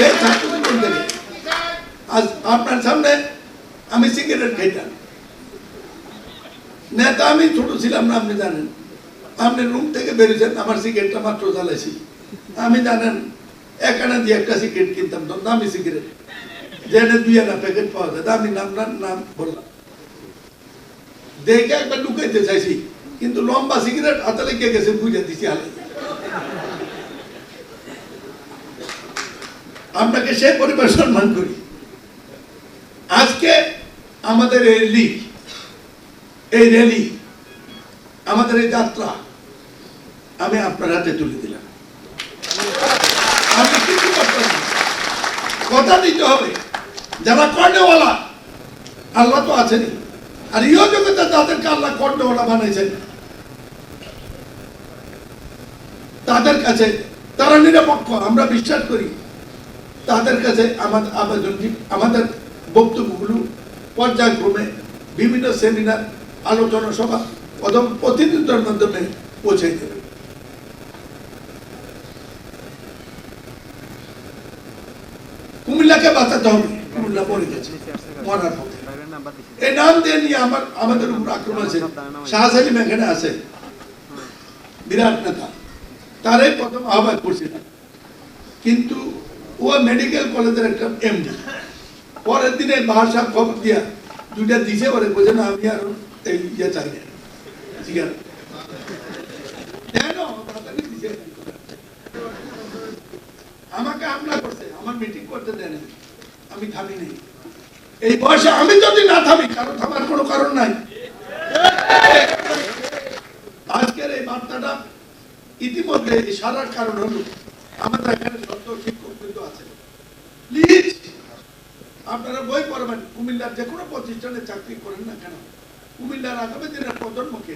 সেই ছাত্র জীবন থেকে আজ আপনার সামনে আমি সিগারেট খাইতাম। নেতা আমি ছোট ছিলাম না, আপনি জানেন। আপনি রুম থেকে বেরিয়েছেন, আমার সিগারেটটা মাত্র জ্বালাইছি। আমি জানেন, এক দিয়ে একটা সিগারেট কিনতাম, তো দামি সিগারেট। যেটা দুই আনা প্যাকেট পাওয়া যায়, দামি নাম নাম বললাম। দেখে একবার ঢুকাইতে চাইছি, কিন্তু লম্বা সিগারেট হাতে লেগে গেছে বুঝে দিছি হালে আপনাকে সে পরিবার সম্মান করি। আজকে আমাদের এই লিগ, এই র্যালি, আমাদের এই যাত্রা, আমি আপনার হাতে তুলে দিলাম। আমি কিছু কথা দিতে হবে। যারা কর্ণওয়ালা, আল্লাহ তো আছেনই। আর ইহ জগতে তাদেরকে আল্লাহ কর্ণওয়ালা বানাইছেন তাদের কাছে তারা নিরপেক্ষ, আমরা বিশ্বাস করি। তাদের কাছে আমাদের আবেদন আমাদের বক্তব্যগুলো পর্যায়ক্রমে বিভিন্ন সেমিনার, আলোচনা সভা অথবা প্রতিনিধিত্বের মাধ্যমে পৌঁছে দেবে। কুমিল্লাকে বাঁচাতে হবে, কুমিল্লা পড়ে গেছে মরার পথে। এই নাম দিয়ে নিয়ে আমার, আমাদের উপর আক্রমণ আছে। শাহ এখানে আছে। বিরাট নেতা। তারাই প্রথম আহ্বান করছিলেন। কিন্তু ও মেডিকেল কলেজের একটা এমডি পরের দিনে বাহার খবর দিয়া দুইটা দিছে পরে বোঝে না, আমি আর এই ইয়ে চাই না? বাতানি দিছে। আমাকে হামলা করছে, আমার মিটিং করতে দেয় না আমি থামি নেই। এই বয়সে আমি যদি না থামি, কারও থামার কোনো কারণ নাই। আজকের এই বার্তাটা ইতিমধ্যে সারার কারণ হলো, আমাদের এখানে সত্য আছে প্লিজ আপনারা বই পড়বেন। কুমিল্লার যে কোনো প্রতিষ্ঠানে চাকরি করেন না কেন? কুমিল্লার আগামী দিনের প্রজন্মকে